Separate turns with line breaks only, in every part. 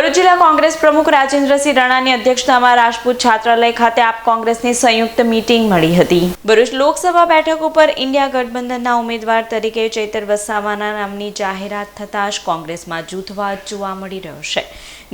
ભરૂચ જિલ્લા કોંગ્રેસ પ્રમુખ રાજેન્દ્રસિંહ રાણાની અધ્યક્ષતામાં રાજપૂત છાત્રાલય ખાતે આપ કોંગ્રેસની સંયુક્ત મીટિંગ મળી હતી. ભરૂચ લોકસભા બેઠક ઉપર ઇન્ડિયા ગઠબંધનના ઉમેદવાર તરીકે ચૈતર વસાવાના નામની જાહેરાત થતાં જ કોંગ્રેસમાં જૂથવાદ જોવા મળી રહ્યો છે.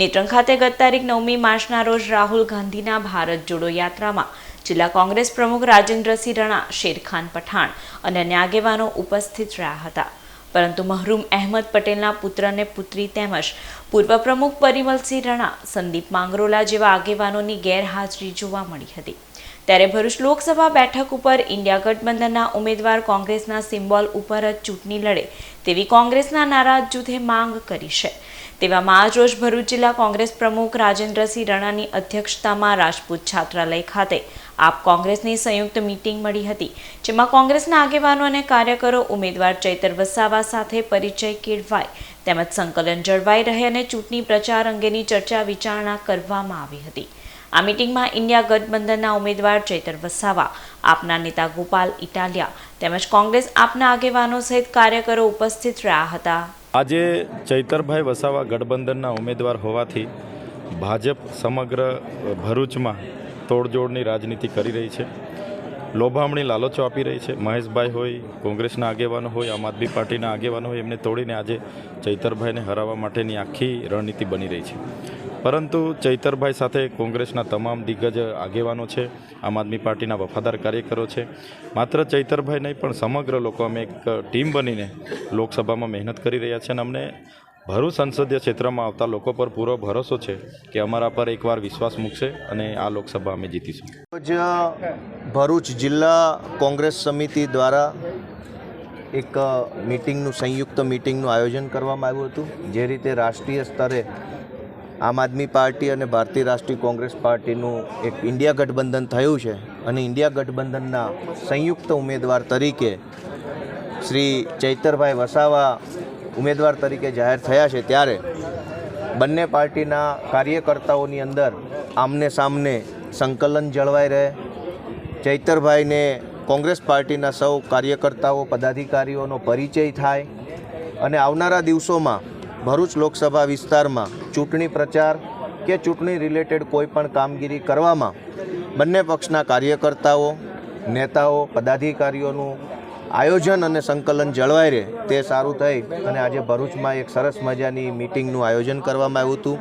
નેત્રંગ ખાતે ગત તારીખ નવમી માર્ચના રોજ રાહુલ ગાંધીના ભારત જોડો યાત્રામાં જિલ્લા કોંગ્રેસ પ્રમુખ રાજેન્દ્રસિંહ રાણા શેરખાન પઠાણ અને અન્ય આગેવાનો ઉપસ્થિત રહ્યા હતા. પરંતુ મહરૂમ અહેમદ પટેલના પુત્રને પુત્રી તેમજ પૂર્વ પ્રમુખ પરિમલસિંહ રણા, સંદીપ માંગરોલા જેવા આગેવાનોની ગેરહાજરી જોવા મળી હતી. ત્યારે ભરૂચ લોકસભા બેઠક ઉપર ઇન્ડિયા ગઠબંધનના ઉમેદવાર કોંગ્રેસના સિમ્બોલ ઉપર જ ચૂંટણી લડે તેવી કોંગ્રેસના નારાજ જૂથે માંગ કરી છે. તેવામાં આજ રોજ ભરૂચ જિલ્લા કોંગ્રેસ પ્રમુખ રાજેન્દ્રસિંહ રણાની અધ્યક્ષતામાં રાજપૂત છાત્રાલય ખાતે આપ કોંગ્રેસની સંયુક્ત મીટિંગ મળી હતી, જેમાં કોંગ્રેસના આગેવાનો અને કાર્યકરો ઉમેદવાર ચૈતર વસાવા સાથે પરિચય કેળવાય, તેમજ સંકલન જળવાઈ રહે અને ચૂંટણી પ્રચાર અંગેની ચર્ચા વિચારણા કરવામાં આવી હતી. આ મીટિંગમાં ઇન્ડિયા ગઠબંધનના ઉમેદવાર ચૈતર વસાવા, આપના નેતા ગોપાલ ઇટાલિયા તેમજ કોંગ્રેસ આપના આગેવાનો સહિત કાર્યકરો ઉપસ્થિત રહ્યા હતા.
આજે ચૈતરભાઈ વસાવા ગઠબંધનના ઉમેદવાર હોવાથી ભાજપ સમગ્ર ભરૂચમાં તોડજોડની રાજનીતિ કરી રહી છે. લોભામણી લાલચો આપી રહી છે. મહેશભાઈ હોય, કોંગ્રેસના આગેવાનો હોય, આમ આદમી પાર્ટીના આગેવાનો હોય, એમને તોડીને આજે ચૈતરભાઈને હરાવવા માટેની આખી રણનીતિ બની રહી છે. પરંતુ ચૈતરભાઈ સાથે કોંગ્રેસના તમામ દિગ્ગજ આગેવાનો છે, આમ આદમી પાર્ટીના વફાદાર કાર્યકરો છે. માત્ર ચૈતરભાઈ નહીં, પણ સમગ્ર લોકો અમે એક ટીમ બનીને લોકસભામાં મહેનત કરી રહ્યા છે અને અમને ભરૂચ સંસદીય ક્ષેત્રમાં આવતા લોકો પર પૂરો ભરોસો છે કે અમારા પર એકવાર વિશ્વાસ મૂકશે અને આ લોકસભા અમે જીતીશું.
રોજ ભરૂચ જિલ્લા કોંગ્રેસ સમિતિ દ્વારા એક મિટિંગનું, સંયુક્ત મિટિંગનું આયોજન કરવામાં આવ્યું હતું, જે રીતે રાષ્ટ્રીય સ્તરે આમ આદમી પાર્ટી અને ભારતીય રાષ્ટ્રીય કોંગ્રેસ પાર્ટીનું એક ઇન્ડિયા ગઠબંધન થયું છે અને ઇન્ડિયા ગઠબંધનના સંયુક્ત ઉમેદવાર તરીકે શ્રી ચૈતરભાઈ વસાવા ઉમેદવાર તરીકે જાહેર થયા છે ત્યારે બંને પાર્ટીના કાર્યકર્તાઓની અંદર આમને સામને સંકલન જળવાઈ રહે. ચૈતરભાઈને કોંગ્રેસ પાર્ટીના સૌ કાર્યકર્તાઓ, પદાધિકારીઓનો પરિચય થાય અને આવનારા દિવસોમાં ભરૂચ લોકસભા વિસ્તારમાં ચૂંટણી પ્રચાર કે ચૂંટણી રિલેટેડ કોઈપણ કામગીરી કરવામાં બંને પક્ષના કાર્યકર્તાઓ, નેતાઓ, પદાધિકારીઓનું આયોજન અને સંકલન જળવાઈ રહે તે સારું થઈ. અને આજે ભરૂચમાં એક સરસ મજાની મિટિંગનું આયોજન કરવામાં આવ્યું હતું.